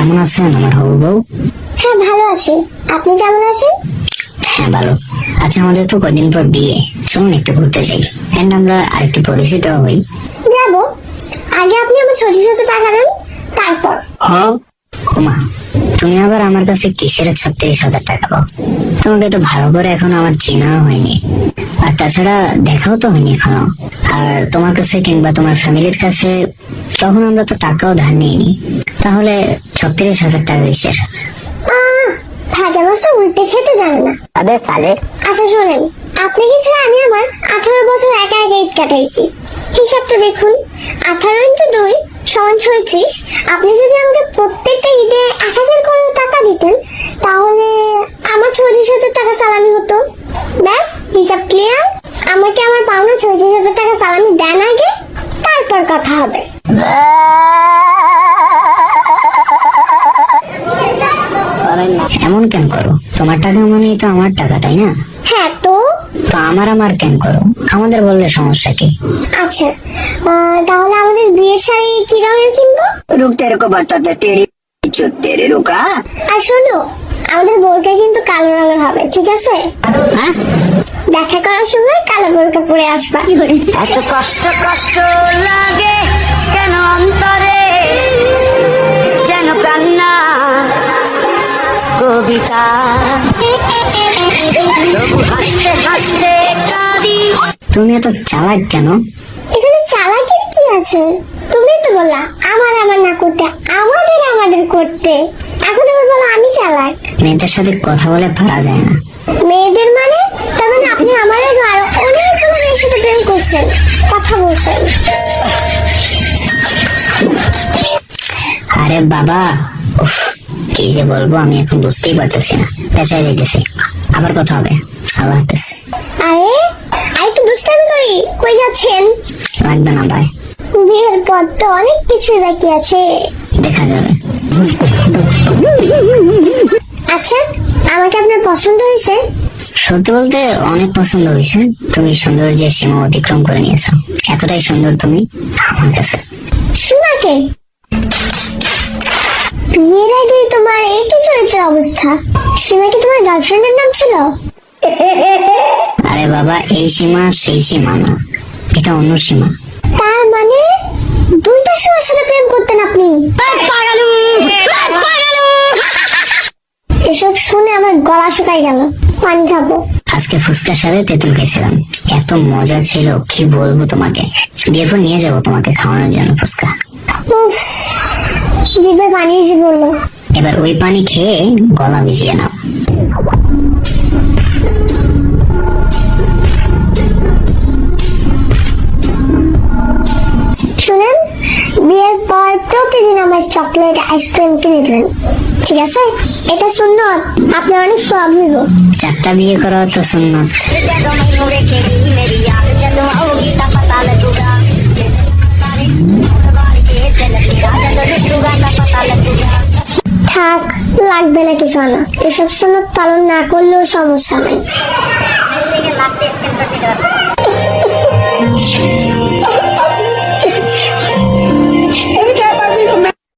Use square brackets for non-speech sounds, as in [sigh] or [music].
কেমন আছেন আমার হবু বউ? হ্যাঁ ভালো আছি। আপনি কেমন আছেন? হ্যাঁ ভালো। আচ্ছা আমাদের তো কদিন পর বিয়ে। চলুন একটু ঘুরতে যাই। এন্ড আমরা আরেকটু পরিচিত হই। যাব। আগে আপনি আমার ছোট ছোট টাকা দেন তারপর। হ্যাঁ? ওমা তুমি আবার আমার কাছে কিসের ছত্রিশ হাজার টাকা পাও? তোমাকে তো ভালো করে এখন আমার চেনাও হয়নি। আর তাছাড়া দেখাও তো হয়নি এখনও। আর তোমার কাছে কিংবা তোমার ফ্যামিলির কাছে তখন আমরা তো টাকাও ধার নিইনি তাহলে ছত্রিশ হাজার টাকা আহ, ভাজা মাছটা উল্টে খেতে জানে না। আবে সালে আচ্ছা শোনেন আপনি কি ছাড়া আমি আমার আঠারো বছর একা একা ঈদ কাটাইছি? হিসাবটা দেখুন আঠারো ইন্টু দুই সমান ছয়ত্রিশ। আপনি যদি আমাকে প্রত্যেকটা ঈদে এক হাজার করে টাকা দিতেন তাহলে আমার ছত্রিশ হাজার টাকা সালামি হতো। ব্যাস হিসাব ক্লিয়ার আমাকে আমার পাওনা ছত্রিশ হাজার টাকা সালামি দেন আগে তারপর কথা হবে। পাবেন না। এমন কেন করো? তোমার টাকা মানে তো আমার টাকা তাই না? হ্যাঁ তো? তো আমার আমার কেন করো? আমাদের বললে সমস্যা কি? আচ্ছা তাহলে আমাদের বিয়ে শাড়ি কি রঙের কিনবো? রুক তেরে কো বাতাতে তেরি তেরে রুকা হ্যাঁ? আর শোনো আমাদের বোরকা কিন্তু কালো রঙের হবে ঠিক আছে? হ্যাঁ? দেখা করার সময় কালো বোরকা পরে আসবা। এত কষ্ট কষ্ট লাগে কেন অন্তরে? যেন কান কবিতা। হাসতে হাসতে কাঁদি তুমি এত চালাক কেন? এখানে চালাকির কি আছে? তুমি তো বললা আমার আমার না করতে আমাদের আমাদের করতে। এখন আবার বলো আমি চালাক? মেয়েদের সাথে কথা বলে পারা যায় না। মেয়েদের মানে? তার মানে আপনি আমার আগে আরও অনেকগুলো মেয়ের সাথে প্রেম করছেন কথা বলছেন। আরে বাবা উফ, কি যে বলব আমি এখন বুঝতেই পারতেছি না। পেঁচাই যাইতেছি আবার কথা হবে। আল্লাহ হাফেজ। আরে আর একটু দুষ্টামি করি? কই যাচ্ছেন? লাগবে না ভাই। বিয়ের পর তো অনেক কিছুই বাকি আছে। দেখা যাবে। আচ্ছা আমাকে আপনার পছন্দ হয়েছে? সত্যি বলতে অনেক পছন্দ হয়েছে। তুমি সৌন্দর্যের সীমা অতিক্রম করে নিয়েছো। এতটাই সুন্দর তুমি আমার কাছে। সীমাকে? বিয়ের অবস্থা সীমা কি তোমার গার্লফ্রেন্ডের নাম ছিল? আরে বাবা এই সীমা সেই সীমা না। এটা অন্য সীমা। তার মানে? দুইটা সীমার সাথে প্রেম করতেন আপনি? এসব শুনে আমার গলা শুকাই গেল। পানি খাব। আজকে ফুচকার সাথে তেঁতুল খেয়েছিলাম এত মজা ছিল কি বলব তোমাকে? বিয়ের নিয়ে যাব তোমাকে খাওয়ানোর জন্য ফুচকা। জিভে পানি এসে পড়ল। এবার ওই পানি খেয়ে গলা ভিজিয়ে নাও। শুনেন বিয়ের পর প্রতিদিন আমার চকলেট আইসক্রিম কিনে দেন। ঠিক আছে? এটা শুনল আপনার অনেক সব হইব চারটা বিয়ে করা তো শূন্য লাগবে না কিছু না এসব সনদ পালন না করলেও সমস্যা নেই। [laughs]